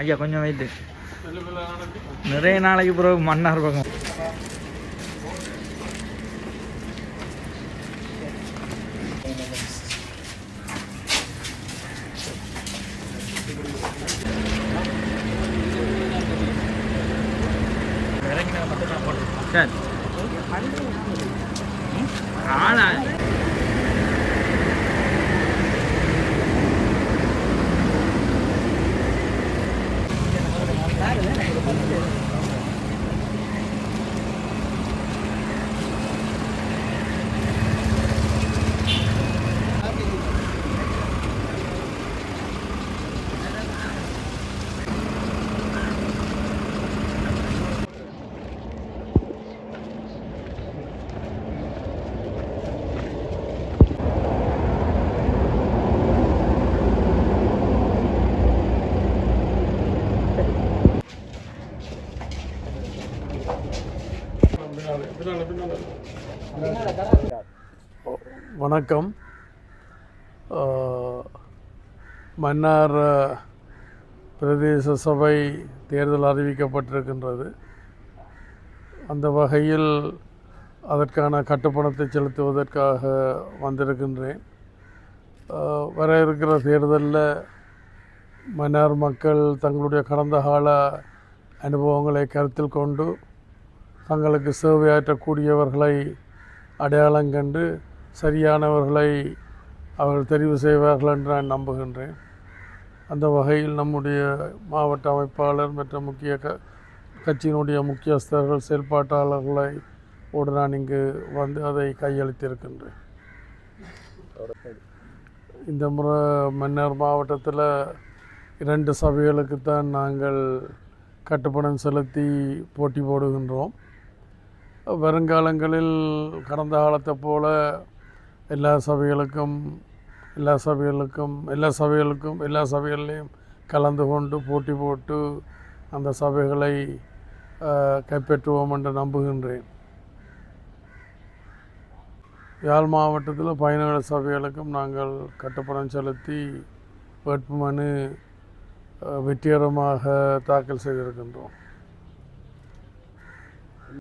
ஐயா கொஞ்சம் வெயிட்டு. நிறைய நாளைக்கு பிறகு மன்னார் பக்கம். சரி. ஆளா. வணக்கம். மன்னார் பிரதேச சபை தேர்தல் அறிவிக்கப்பட்டிருக்கின்றது. அந்த வகையில் அதற்கான கட்டுப்பணத்தை செலுத்துவதற்காக வந்திருக்கின்றேன். வர இருக்கிற தேர்தலில் மன்னார் மக்கள் தங்களுடைய கடந்த கால அனுபவங்களை கருத்தில் கொண்டு தங்களுக்கு சேவையாற்றக்கூடியவர்களை அடையாளம் கண்டு சரியானவர்களை அவர்கள் தெரிவு செய்வார்கள் என்று நான் நம்புகின்றேன். அந்த வகையில் நம்முடைய மாவட்ட அமைப்பாளர் மற்ற முக்கிய க கட்சியினுடைய முக்கியஸ்தர்கள் செயல்பாட்டாளர்களை ஓடு நான் இங்கு வந்து அதை கையளித்திருக்கின்றேன். இந்த முறை மன்னார் மாவட்டத்தில் இரண்டு சபைகளுக்குத்தான் நாங்கள் கட்டுப்பணம் செலுத்தி போட்டி போடுகின்றோம். வருங்காலங்களில் கடந்த காலத்தை போல எல்லா சபைகளுக்கும் எல்லா சபைகளுக்கும் எல்லா சபைகளுக்கும் எல்லா சபைகள்லையும் கலந்து கொண்டு போட்டி போட்டு அந்த சபைகளை கைப்பற்றுவோம் என்று நம்புகின்றேன். யாழ் மாவட்டத்தில் பதினேழு சபைகளுக்கும் நாங்கள் கட்டுப்பணம் செலுத்தி வேட்புமனு வெற்றிகரமாக தாக்கல் செய்திருக்கின்றோம்.